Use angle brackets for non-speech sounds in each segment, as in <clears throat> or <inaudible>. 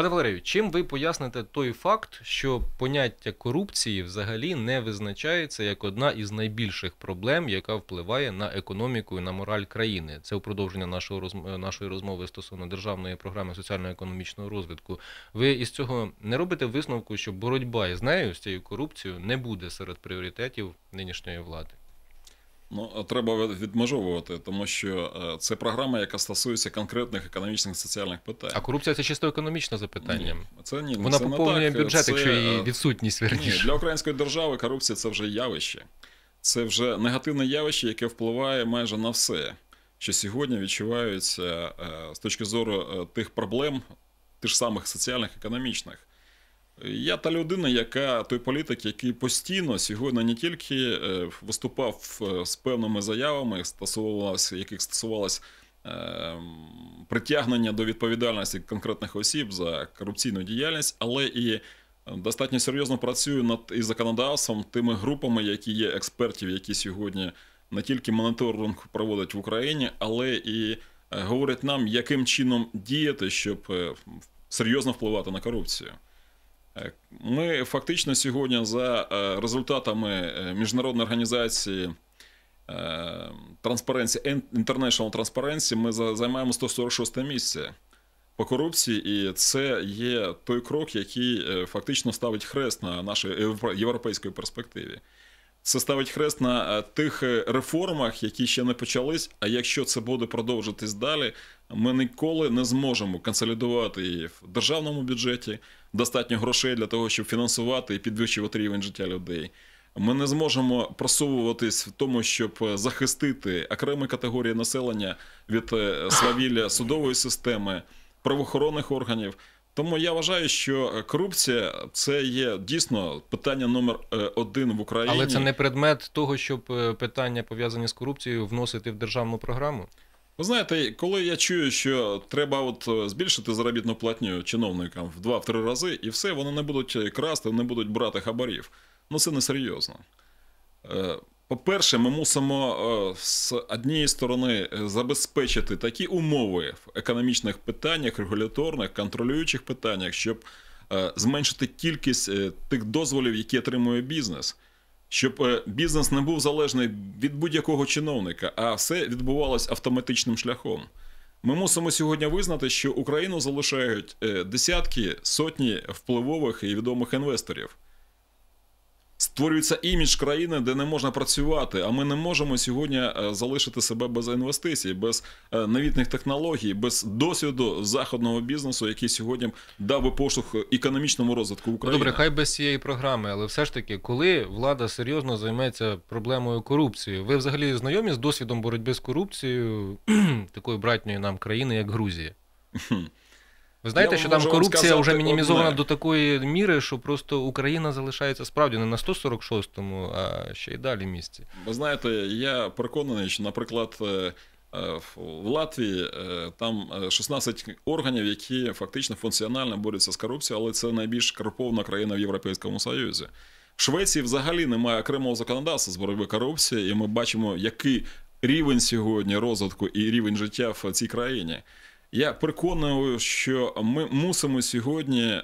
Пане Валерію, чим ви поясните той факт, що поняття корупції взагалі не визначається як одна із найбільших проблем, яка впливає на економіку і на мораль країни? Це у продовження нашого розм... нашої розмови стосовно державної програми соціально-економічного розвитку. Ви із цього не робите висновку, що боротьба із нею з цією корупцією не буде серед пріоритетів нинішньої влади? Ну, треба відмежовувати, тому що е, це програма, яка стосується конкретних економічних і соціальних питань. А корупція це чисто економічне запитання. Ні, це ні, Вона це поповнює не так. бюджет, це, якщо її е, відсутність Ні, для української держави корупція це вже явище. Це вже негативне явище, яке впливає майже на все, що сьогодні відчувається е, з точки зору е, тих проблем, тих самих соціальних, економічних. Я та людина, яка той політик, який постійно сьогодні не тільки е, виступав е, з певними заявами, стосувалось, яких стосувалось е, притягнення до відповідальності конкретних осіб за корупційну діяльність, але і достатньо серйозно працюю над і законодавством, тими групами, які є експертів, які сьогодні не тільки моніторинг проводять в Україні, але і говорять нам, яким чином діяти, щоб серйозно впливати на корупцію. Ми фактично сьогодні за результатами міжнародної організації Transparency International Transparency ми займаємо 146 місце по корупції, і це є той крок, який фактично ставить хрест на нашій європейській перспективі. Це ставить хрест на тих реформах, які ще не почались. А якщо це буде продовжитись далі, ми ніколи не зможемо консолідувати її в державному бюджеті достатньо грошей для того, щоб фінансувати і підвищувати рівень життя людей. Ми не зможемо просовуватись в тому, щоб захистити окремі категорії населення від свавілля судової системи, правоохоронних органів. Тому я вважаю, що корупція це є дійсно питання номер один в Україні. Але це не предмет того, щоб питання пов'язані з корупцією вносити в державну програму. Ви знаєте, коли я чую, що треба от збільшити заробітну платню чиновникам в 2-3 рази, і все, вони не будуть красти, не будуть брати хабарів. Ну це не серйозно. По-перше, ми мусимо з однієї сторони забезпечити такі умови в економічних питаннях, регуляторних, контролюючих питаннях, щоб зменшити кількість тих дозволів, які отримує бізнес, щоб бізнес не був залежний від будь-якого чиновника, а все відбувалось автоматичним шляхом. Ми мусимо сьогодні визнати, що Україну залишають десятки, сотні впливових і відомих інвесторів. Створюється імідж країни, де не можна працювати, а ми не можемо сьогодні залишити себе без інвестицій, без новітних технологій, без досвіду заходного бізнесу, який сьогодні дав би поштовх економічному розвитку України. Добре, хай без цієї програми, але все ж таки, коли влада серйозно займеться проблемою корупції, ви взагалі знайомі з досвідом боротьби з корупцією такої братньої нам країни, як Грузія? Ви знаєте, Я що там корупція вже мінімізована одне. до такої міри, що просто Україна залишається справді не на 146-му, а ще й далі місці. Ви знаєте, я переконаний, що, наприклад, е, е, в Латвії е, там 16 органів, які фактично функціонально борються з корупцією, але це найбільш корумпована країна в Європейському Союзі. В Швеції взагалі немає окремого законодавства з боротьби корупції, і ми бачимо, який рівень сьогодні розвитку і рівень життя в цій країні. Я переконую, що ми мусимо сьогодні,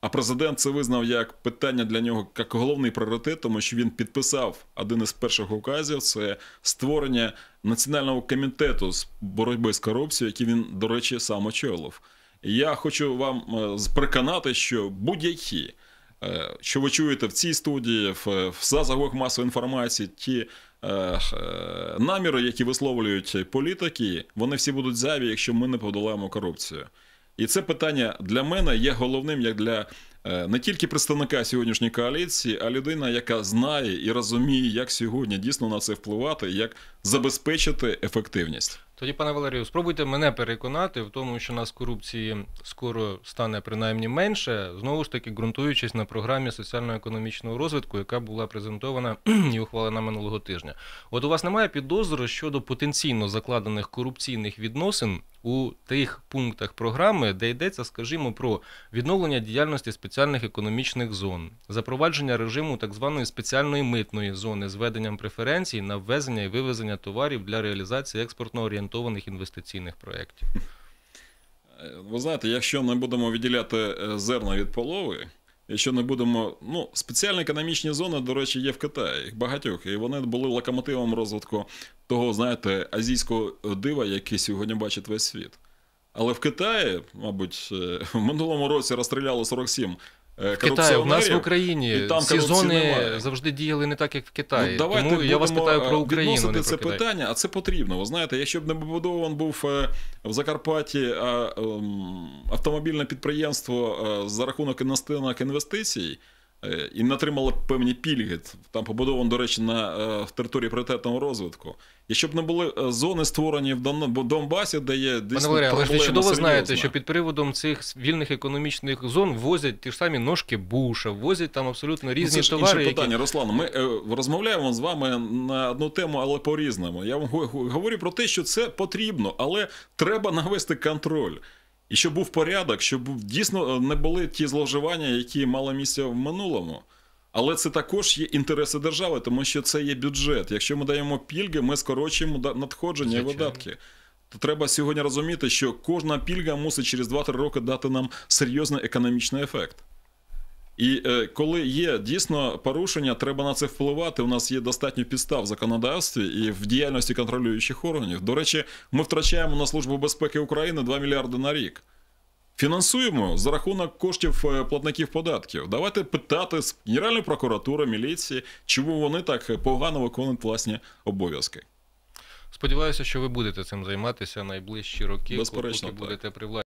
а президент це визнав як питання для нього як головний пріоритет, тому що він підписав один із перших указів це створення національного комітету з боротьби з корупцією, який він, до речі, сам очолив. Я хочу вам переконати, що будь-які, що ви чуєте в цій студії, в засобах масової інформації, ті наміри, які висловлюють політики, вони всі будуть зайві, якщо ми не подолаємо корупцію. І це питання для мене є головним як для не тільки представника сьогоднішньої коаліції, а людина, яка знає і розуміє, як сьогодні дійсно на це впливати, як забезпечити ефективність. Тоді, пане Валерію, спробуйте мене переконати в тому, що нас корупції скоро стане принаймні менше, знову ж таки ґрунтуючись на програмі соціально-економічного розвитку, яка була презентована <clears throat> і ухвалена минулого тижня. От у вас немає підозри щодо потенційно закладених корупційних відносин у тих пунктах програми, де йдеться, скажімо, про відновлення діяльності спеціальних економічних зон, запровадження режиму так званої спеціальної митної зони з введенням преференцій на ввезення і вивезення товарів для реалізації експортно орієнтованих інвестиційних проєктів. ви знаєте, якщо не будемо відділяти е, зерна від полови, якщо не будемо. Ну, спеціальні економічні зони, до речі, є в Китаї, їх багатьох, і вони були локомотивом розвитку того, знаєте, азійського дива, який сьогодні бачить весь світ. Але в Китаї, мабуть, е, в минулому році розстріляли 47 е, В Китаї, у нас в. Україні і там ці корупції зони немає. завжди діяли не так, як в Китаї. Ну, давайте Тому я вас питаю про Україну, відносити не про це Китай. питання, а це потрібно. Ви знаєте, якщо б не побудований був е, в Закарпатті ем, автомобільне підприємство за рахунок інвестицій. Е, І не отримало певні пільги. Там побудовано, до речі, на е, території пріоритетного розвитку. Якщо б не були е, зони створені в Дон- в Донбасі, де є Пане дійсно Валерію, але ж ви проблема чудово знаєте, що під приводом цих вільних економічних зон возять ті ж самі ножки буша, возять там абсолютно Ну, різні це ж товари. інше які... питання, Руслан. Ми розмовляємо з вами на одну тему, але по-різному. Я вам го- го- говорю про те, що це потрібно, але треба навести контроль. І щоб був порядок, щоб дійсно е, не були ті зловживання, які мали місце в минулому. Але це також є інтереси держави, тому що це є бюджет. Якщо ми даємо пільги, ми скорочуємо надходження і видатки. То треба сьогодні розуміти, що кожна пільга мусить через 2-3 роки дати нам серйозний економічний ефект. І е, коли є дійсно порушення, треба на це впливати. У нас є достатньо підстав в законодавстві і в діяльності контролюючих органів. До речі, ми втрачаємо на Службу безпеки України 2 мільярди на рік. Фінансуємо за рахунок коштів е, платників податків. Давайте питати з Генеральної прокуратури, міліції, чому вони так погано виконують власні обов'язки. Сподіваюся, що ви будете цим займатися найближчі роки, Безперечно, поки так. будете при владі.